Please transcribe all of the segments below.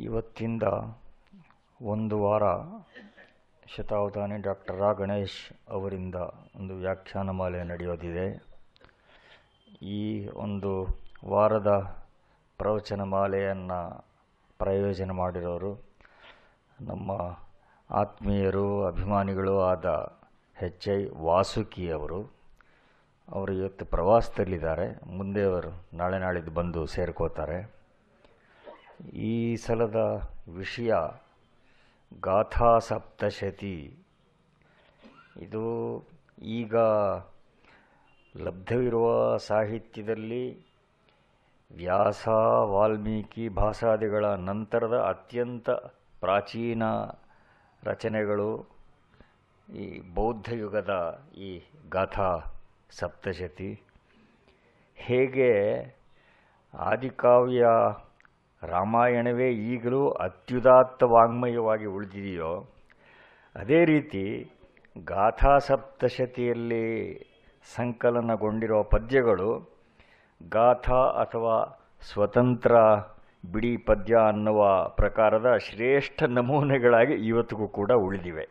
ಇವತ್ತಿಂದ ಒಂದು ವಾರ ಶತಾವಧಾನಿ ಡಾಕ್ಟರ್ ರಾ ಗಣೇಶ್ ಅವರಿಂದ ಒಂದು ವ್ಯಾಖ್ಯಾನ ಮಾಲೆ ನಡೆಯೋದಿದೆ. ಈ ಒಂದು ವಾರದ ಪ್ರವಚನ ಮಾಲೆಯನ್ನು ಪ್ರಯೋಜನ ಮಾಡಿರೋರು ನಮ್ಮ ಆತ್ಮೀಯರು, ಅಭಿಮಾನಿಗಳು ಆದ ಹೆಚ್ ಐ ವಾಸುಕಿ ಅವರು. ಅವರು ಇವತ್ತು ಪ್ರವಾಸದಲ್ಲಿದ್ದಾರೆ. ಮುಂದೆ ಅವರು ನಾಳೆ ನಾಳಿದ್ದು ಬಂದು ಸೇರ್ಕೋತಾರೆ. ಈ ಸಲದ ವಿಷಯ ಗಾಥಾ ಸಪ್ತಶತಿ ಇದು ಈಗ ಲಭ್ಯವಿರುವ ಸಾಹಿತ್ಯದಲ್ಲಿ ವ್ಯಾಸ, ವಾಲ್ಮೀಕಿ ಭಾಷಾದಿಗಳ ನಂತರದ ಅತ್ಯಂತ ಪ್ರಾಚೀನ ರಚನೆಗಳು ಈ ಬೌದ್ಧ ಯುಗದ ಈ ಗಾಥಾ ಸಪ್ತಶತಿ ಹೇಗೆ ಆದಿಕಾವ್ಯ ರಾಮಾಯಣವೇ ಈಗಲೂ ಅತ್ಯುದಾತ್ತ ವಾಂಗ್ಮಯವಾಗಿ ಉಳಿದಿದೆಯೋ, ಅದೇ ರೀತಿ ಗಾಥಾ ಸಪ್ತಶತಿಯಲ್ಲಿ ಸಂಕಲನಗೊಂಡಿರೋ ಪದ್ಯಗಳು ಗಾಥಾ ಅಥವಾ ಸ್ವತಂತ್ರ ಬಿಡಿ ಪದ್ಯ ಅನ್ನುವ ಪ್ರಕಾರದ ಶ್ರೇಷ್ಠ ನಮೂನೆಗಳಾಗಿ ಇವತ್ತಿಗೂ ಕೂಡ ಉಳಿದಿವೆ.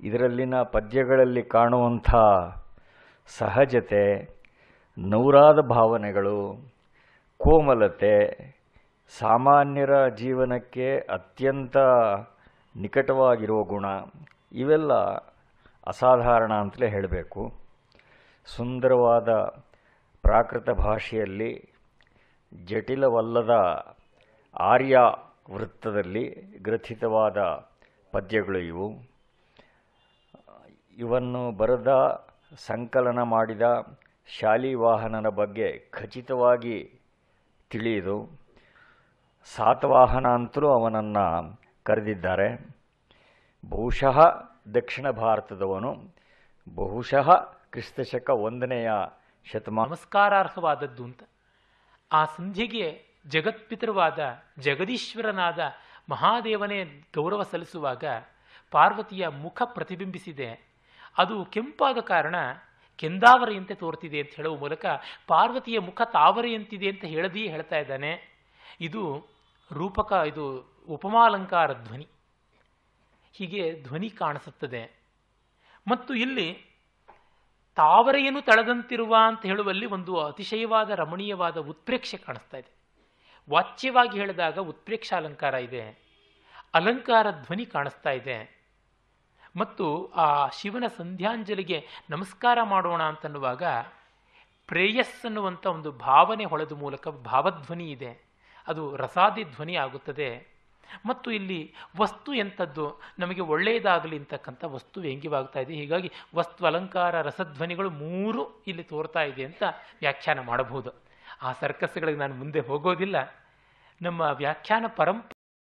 ಇದರಲ್ಲಿನ ಪದ್ಯಗಳಲ್ಲಿ ಕಾಣುವಂಥ ಸಹಜತೆ, ನೌರಾದ ಭಾವನೆಗಳು, ಕೋಮಲತೆ ಸಾಮಾನ್ಯರ ಜೀವನಕ್ಕೆ ಅತ್ಯಂತ ನಿಕಟವಾಗಿರುವ ಗುಣ ಇವೆಲ್ಲ ಅಸಾಧಾರಣ ಅಂತಲೇ ಹೇಳಬೇಕು. ಸುಂದರವಾದ ಪ್ರಾಕೃತ ಭಾಷೆಯಲ್ಲಿ, ಜಟಿಲವಲ್ಲದ ಆರ್ಯ ವೃತ್ತದಲ್ಲಿ ಗ್ರಥಿತವಾದ ಪದ್ಯಗಳು ಇವು. ಇವನ್ನು ಬರೆದ, ಸಂಕಲನ ಮಾಡಿದ ಶಾಲಿವಾಹನನ ಬಗ್ಗೆ ಖಚಿತವಾಗಿ ತಿಳಿಯುವುದು ಸಾತವಾಹನ ಅಂತಲೂ ಅವನನ್ನು ಕರೆದಿದ್ದಾರೆ. ಬಹುಶಃ ದಕ್ಷಿಣ ಭಾರತದವನು, ಬಹುಶಃ ಕ್ರಿಸ್ತಶಕ ಒಂದನೆಯ ಶತಮಾನ. ನಮಸ್ಕಾರಾರ್ಹವಾದದ್ದು ಅಂತ. ಆ ಸಂಧ್ಯೆಗೆ ಜಗತ್ಪಿತೃವಾದ ಜಗದೀಶ್ವರನಾದ ಮಹಾದೇವನೇ ಗೌರವ ಸಲ್ಲಿಸುವಾಗ ಪಾರ್ವತಿಯ ಮುಖ ಪ್ರತಿಬಿಂಬಿಸಿದೆ. ಅದು ಕೆಂಪಾದ ಕಾರಣ ಕೆಂದಾವರೆಯಂತೆ ತೋರ್ತಿದೆ ಅಂತ ಹೇಳುವ ಮೂಲಕ ಪಾರ್ವತಿಯ ಮುಖ ತಾವರೆಯಂತಿದೆ ಅಂತ ಹೇಳದೇ ಹೇಳ್ತಾ ಇದ್ದಾನೆ. ಇದು ರೂಪಕ ಇದು ಉಪಮಾಲಂಕಾರ ಧ್ವನಿ. ಹೀಗೆ ಧ್ವನಿ ಕಾಣಿಸುತ್ತದೆ. ಮತ್ತು ಇಲ್ಲಿ ತಾವರೆಯನ್ನು ತಳೆದಂತಿರುವ ಅಂತ ಹೇಳುವಲ್ಲಿ ಒಂದು ಅತಿಶಯವಾದ ರಮಣೀಯವಾದ ಉತ್ಪ್ರೇಕ್ಷೆ ಕಾಣಿಸ್ತಾ ಇದೆ. ವಾಚ್ಯವಾಗಿ ಹೇಳಿದಾಗ ಉತ್ಪ್ರೇಕ್ಷ ಅಲಂಕಾರ ಇದೆ. ಅಲಂಕಾರ ಧ್ವನಿ ಕಾಣಿಸ್ತಾ ಇದೆ. ಮತ್ತು ಆ ಶಿವನ ಸಂಧ್ಯಾಂಜಲಿಗೆ ನಮಸ್ಕಾರ ಮಾಡೋಣ ಅಂತನ್ನುವಾಗ ಪ್ರೇಯಸ್ ಅನ್ನುವಂಥ ಒಂದು ಭಾವನೆ ಹೊಳೆದ ಮೂಲಕ ಭಾವಧ್ವನಿ ಇದೆ. ಅದು ರಸಾದಿ ಧ್ವನಿ ಆಗುತ್ತದೆ. ಮತ್ತು ಇಲ್ಲಿ ವಸ್ತು ಎಂಥದ್ದು? ನಮಗೆ ಒಳ್ಳೆಯದಾಗಲಿ ಅಂತಕ್ಕಂಥ ವಸ್ತು ವ್ಯಂಗ್ಯವಾಗ್ತಾ ಇದೆ. ಹೀಗಾಗಿ ವಸ್ತು ಅಲಂಕಾರ, ರಸಧ್ವನಿಗಳು ಮೂರು ಇಲ್ಲಿ ತೋರ್ತಾ ಇದೆ ಅಂತ ವ್ಯಾಖ್ಯಾನ ಮಾಡಬಹುದು. ಆ ಸರ್ಕಸ್ಗಳಿಗೆ ನಾನು ಮುಂದೆ ಹೋಗೋದಿಲ್ಲ. ನಮ್ಮ ವ್ಯಾಖ್ಯಾನ ಪರಂಪರೆ